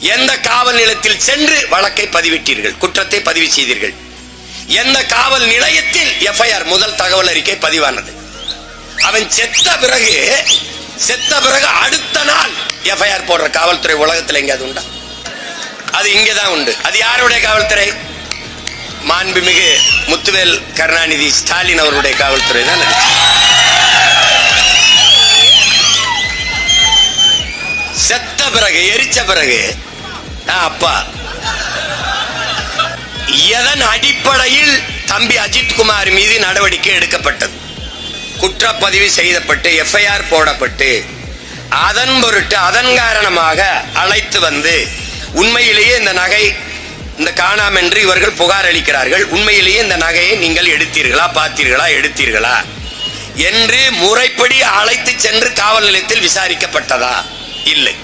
எந்த காவல் நிலையத்தில் சென்று வழக்கை பதிவிட்டீர்கள்? குற்றத்தை பதிவு செய்தீர்கள். எந்த காவல் நிலையத்தில் எஃப்ஐஆர் முதல் தகவல் அறிக்கை பதிவானது? அவன் செத்த பிறகு செத்த பிறகு அடுத்த நாள் எஃப்ஐஆர் போடுற காவல்துறை உலகத்தில் எங்கேயாவது உண்டா? அது இங்கதான் உண்டு. அது யாருடைய காவல்துறை? மாண்புமிகு முத்துவேல் கருணாநிதி ஸ்டாலின் அவருடைய காவல்துறை தான்? செத்த பிறகு எரிச்ச பிறகு ஆ, அப்பா. எதன் அடிப்படையில் தம்பி அஜித் குமார் மீது நடவடிக்கை எடுக்கப்பட்டது? குற்றப்பதிவு செய்யப்பட்டு எஃப்ஐஆர் போடப்பட்டு அதன் பொருட்டு அதன் காரணமாக அழைத்து வந்து உண்மையிலேயே இந்த நகை இந்த காணாம் என்று இவர்கள் புகார் அளிக்கிறார்கள். உண்மையிலேயே இந்த நகையை நீங்கள் எடுத்தீர்களா பார்த்தீர்களா எடுத்தீர்களா என்று முறைப்படி அழைத்து சென்று காவல் நிலையத்தில் விசாரிக்கப்பட்டதா? இல்லை.